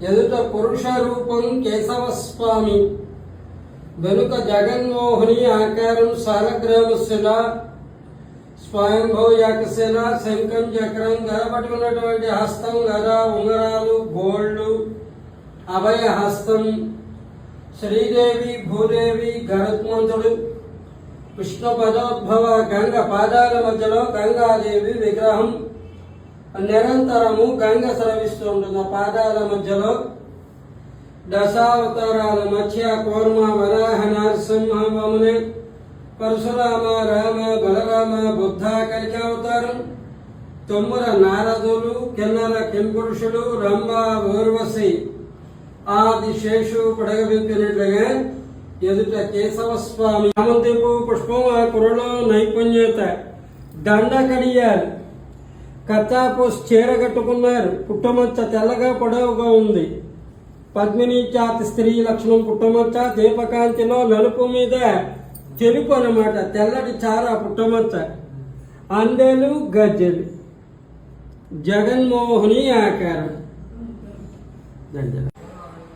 ఎదుట పురుష రూపం కేశవస్వామి. వెనుక జగన్మోహని ఆకారం సాలగ్రామశిల స్వయంభవ యాకశిల శంఖం చక్రం గడపట్టుకున్నటువంటి హస్తం గర ఉంగరాలు గోళ్ళు అభయ హస్తం శ్రీదేవి భూదేవి గరుత్మంతుడు విష్ణు పదోద్భవ గంగ పాదాల మధ్యలో గంగాదేవి విగ్రహం నిరంతరము గంగ స్రవిస్తుంటుంది ఆ పాదాల మధ్యలో. దశావతారాల మధ్య కూర్మ వరాహ నరసింహ వముని. పరశురామ రామ బలరామ బుద్ధ కలికి అవతారం తొమ్ముర నారదులు కిన్నర కింపురుషుడు రంభ ఊర్వశి ఆది శేషు పడగబెట్టినట్లుగా ఎదుట కేశవ స్వామి చామంతిపు పుష్పం ఆ కురలో నైపుణ్యత దండ కడియారు కత్తాపోస్ చీర కట్టుకున్నారు పుట్టమచ్చ తెల్లగా పొడవుగా ఉంది. పద్మిని జాతి స్త్రీ లక్షణం పుట్టమచ్చ దీపకాంతిలో నలుపు మీద తెలుపు అన్నమాట. తెల్లటి చార పుట్టమచ్చ అందెలు గజ్జెలు. జగన్మోహని ఆకారం.